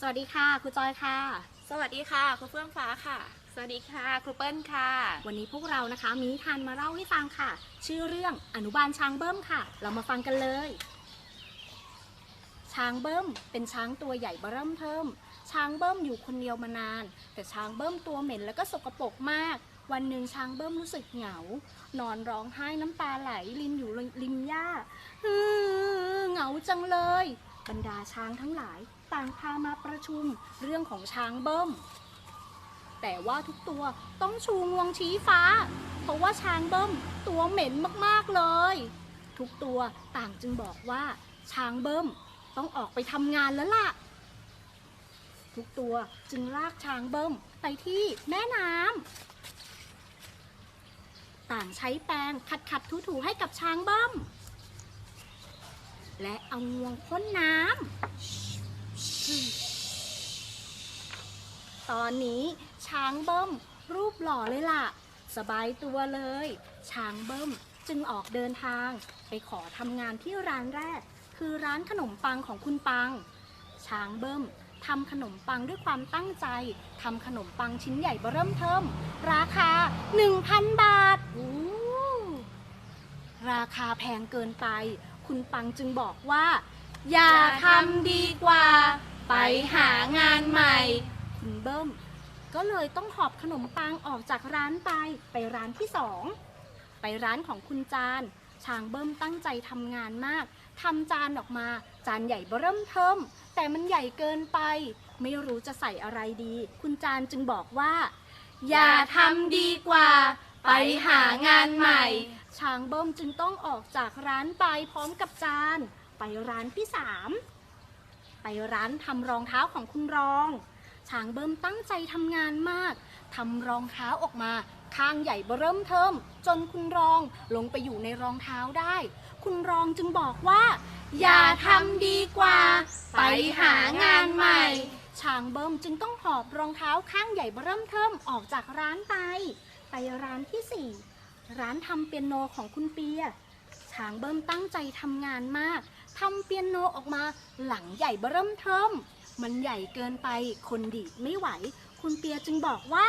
สวัสดีค่ะครูจอยค่ะ สวัสดีค่ะครูเฟื่องฟ้าค่ะ สวัสดีค่ะครูเปิ้ลค่ะ วันนี้พวกเรานะคะมีนิทานมาเล่าให้ฟังค่ะ ชื่อเรื่องอนุบาลช้างเบิ้มค่ะ เรามาฟังกันเลย ช้างเบิ้มเป็นช้างตัวใหญ่เบ้อเริ่มเทิมช้างเบิ้มอยู่คนเดียวมานาน แต่ช้างเบิ้มตัวเหม็นแล้วก็สกปรกมาก วันหนึ่งช้างเบิ้มรู้สึกเหงา นอนร้องไห้น้ำตาไหลรินอยู่ริมหญ้าฮือเหงาจังเลย บรรดาช้างทั้งหลายต่างพามาประชุมเรื่องของช้างเบิ้ม แต่ว่าทุกตัวต้องชูงวงชี้ฟ้า เพราะว่าช้างเบิ้มตัวเหม็นมากๆเลย ทุกตัวต่างจึงบอกว่า ช้างเบิ้มต้องออกไปทำงานแล้วล่ะ ทุกตัวจึงลากช้างเบิ้มไปที่แม่น้ำต่างใช้แปรงขัดขัดถูถูๆให้กับช้างเบิ้ม และเอางวงพ่นน้ำ ตอนนี้ช้างเบิ้มรูปหล่อเลยล่ะ สบายตัวเลย ช้างเบิ้มจึงออกเดินทางไปขอทำงานที่ร้านแรก คือร้านขนมปังของคุณปัง ช้างเบิ้มทำขนมปังด้วยความตั้งใจทำขนมปังชิ้นใหญ่เบเริ่มเทิมราคา 1,000 บาท ราคาแพงเกินไป คุณปังจึงบอกว่า อย่าทำดีกว่า ไปหางานใหม่ คุณเบิ้มก็เลยต้องหอบขนมปังออกจากร้านไป ไปร้านที่สอง ไปร้านของคุณจาน ช้างเบิ้มตั้งใจทำงานมากทำจานออกมา จานใหญ่เบ้อเริ่มเทิม แต่มันใหญ่เกินไป ไม่รู้จะใส่อะไรดี คุณจานจึงบอกว่า อย่าทำดีกว่า ไปหางานใหม่ ช้างเบิ้มจึงต้องออกจากร้านไปพร้อมกับจาน ไปร้านที่สามไปร้านทำรองเท้าของคุณรอง ช้างเบิ้มตั้งใจทำงานมากทำรองเท้าออกมาข้างใหญ่เบเริ่มเทิม จนคุณรองลงไปอยู่ในรองเท้าได้ คุณรองจึงบอกว่า อย่าทำดีกว่า ไปหางานใหม่ ช้างเบิ้มจึงต้องหอบรองเท้าข้างใหญ่เบเริ่มเทิมออกจากร้านไป ไปร้านที่สี่ ร้านทำเปียโนของคุณเปียช้างเบิ้มตั้งใจทำงานมากทำเปียโนออกมาหลังใหญ่เบิ่มเทิมมันใหญ่เกินไปคนดีดไม่ไหว คุณเปียจึงบอกว่า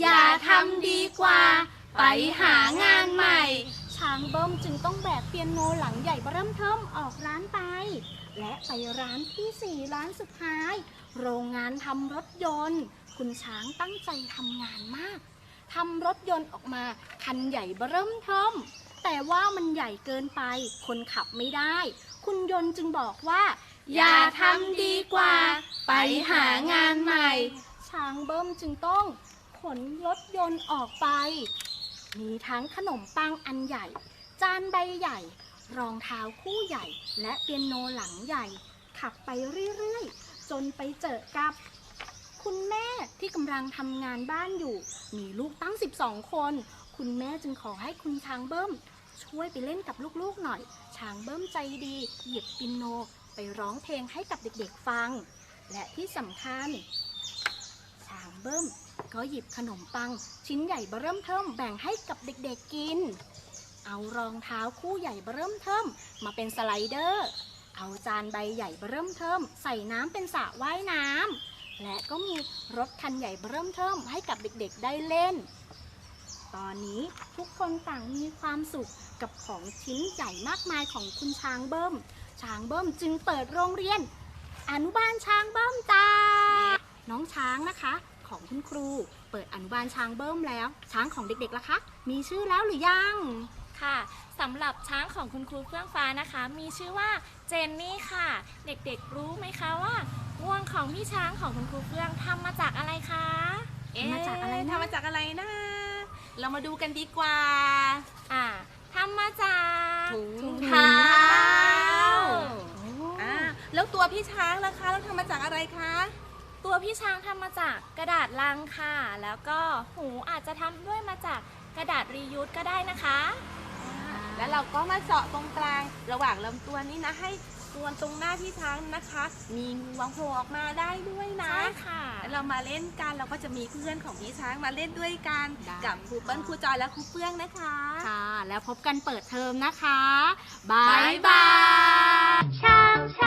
อย่าทำดีกว่า ไปหางานใหม่ ช้างเบิ้มจึงต้องแบกเปียโนหลังใหญ่เบิ่มเทิมออกร้านไป และไปร้านที่สี่ร้านสุดท้าย โรงงานทำรถยนต์ คุณช้างตั้งใจทำงานมาก ทำรถยนต์ออกมาคันใหญ่เบ้อเริ่มเทิมแต่ว่ามันใหญ่เกินไป คนขับไม่ได้ คุณยนต์จึงบอกว่า อย่าทำดีกว่า ไปหางานใหม่ ช้างเบิ้มจึงต้องขนรถยนต์ออกไป มีทั้งขนมปังอันใหญ่ จานใบใหญ่ รองเท้าคู่ใหญ่ และเปียโนหลังใหญ่ ขับไปเรื่อยๆ จนไปเจอกับ คุณแม่ที่กำลังทำงานบ้านอยู่ มีลูกตั้ง 12 คน คุณแม่จึงขอให้คุณช้างเบิ้ม ช่วยไปเล่นกับลูกๆหน่อย ช้างเบิ้มใจดี หยิบปินโน ไปร้องเพลงให้กับเด็กๆฟัง และที่สำคัญ ช้างเบิ้ม ก็หยิบขนมปัง ชิ้นใหญ่เบิ่มเทิมแบ่งให้กับเด็กๆกิน เอารองเท้าคู่ใหญ่เบิ่มเทิมมาเป็นสไลเดอร์เอาจานใบใหญ่เบอเริ่มเทิมใส่น้ำเป็นสระว่ายน้ำ และก็มีรถคันใหญ่เริ่มเทิมให้กับเด็กๆได้เล่น ตอนนี้ทุกคนต่างมีความสุขกับของชิ้นใหญ่มากมายของคุณช้างเบิ้ม ช้างเบิ้มจึงเปิดโรงเรียน อนุบาลช้างเบิ้มจ้า น้องช้างนะคะ ของคุณครู เปิดอนุบาลช้างเบิ้มแล้ว ช้างของเด็กๆล่ะคะ มีชื่อแล้วหรือยังค่ะสำหรับช้างของคุณครูเฟื่องฟ้านะคะ มีชื่อว่าเจนนี่ค่ะ เด็กๆรู้ไหมคะว่า วงของพี่ช้างของคุณครูเฟื่องทำมาจากอะไรคะทำมาจากอะไรนะ ทำมาจากอะไรนะ เรามาดูกันดีกว่า อ่าทำมาจากถุงถุงเท้าอ่าอ่าแล้วตัวพี่ช้างล่ะคะเราทำมาจากอะไรคะ ตัวพี่ช้างทำมาจากกระดาษลังค่ะ แล้วก็หูอาจจะทำด้วยมาจากกระดาษรียูสก็ได้นะคะ แล้วเราก็มาเจาะตรงกลางระหว่างลำตัวนี้นะให้ส่ วนตรงหน้าพี่ช้างนะคะ มีงวงโผล่ออกมาได้ด้วยนะ ใช่ค่ะแล้วเรามาเล่นกันเราก็จะมีเพื่อนของพี่ช้างมาเล่นด้วยกันได้ กับครูเปิ้ลครูจอยและครูเฟื่องนะคะ ค่ะ แล้วพบกันเปิดเทอมนะคะบ๊ายบาย ช้